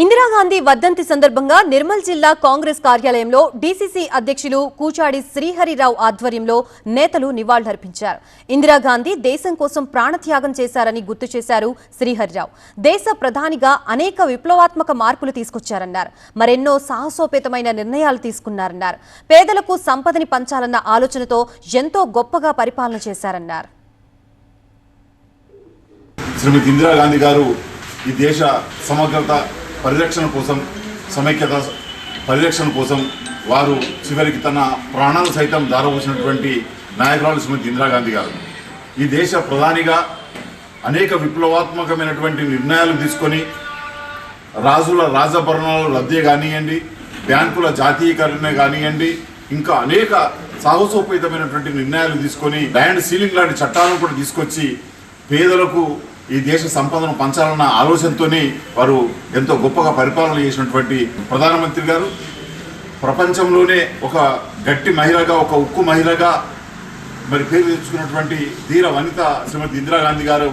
ఇందిరాగాంధీ వర్ధంతి సందర్భంగా నిర్మల్ జిల్లా కాంగ్రెస్ కార్యాలయంలో డీసీసీ అధ్యక్షులు కూచాడి శ్రీహరిరావు ఆధ్వర్యంలో నేతలు నివాళులర్పించారు. ఇందిరాగాంధీ దేశం కోసం ప్రాణత్యాగం చేశారని గుర్తు చేశారు శ్రీహరిరావు. దేశ ప్రధానిగా అనేక విప్లవాత్మక మార్పులు తీసుకొచ్చారన్నారు. మరెన్నో సాహసోపేతమైన నిర్ణయాలు తీసుకున్నారన్నారు. పేదలకు సంపదని పంచాలన్న ఆలోచనతో ఎంతో గొప్పగా పరిపాలన చేశారన్నారు. శ్రీమతి ఇందిరాగాంధీ గారు ఈ దేశ సమగ్రత పరిరక్షణ కోసం సమైక్యత పరిరక్షణ కోసం వారు చివరికి తన ప్రాణాలు సైతం దారవోసినటువంటి నాయకురాలు శ్రీమతి ఇందిరాగాంధీ గారు. ఈ దేశ ప్రధానిగా అనేక విప్లవాత్మకమైనటువంటి నిర్ణయాలు తీసుకొని రాజుల రాజభరణాలు రద్దే కానివ్వండి బ్యాంకుల జాతీయకరణ కానివ్వండి ఇంకా అనేక సాహసోపేతమైనటువంటి నిర్ణయాలు తీసుకొని ల్యాండ్ సీలింగ్ లాంటి చట్టాలను కూడా తీసుకొచ్చి పేదలకు ఈ దేశ సంపదను పంచాలన్న ఆలోచనతోనే వారు ఎంతో గొప్పగా పరిపాలన చేసినటువంటి ప్రధానమంత్రి గారు. ప్రపంచంలోనే ఒక గట్టి మహిళగా ఒక ఉక్కు మహిళగా మరి పేరు తెచ్చుకున్నటువంటి ధీర వనిత శ్రీమతి ఇందిరాగాంధీ గారు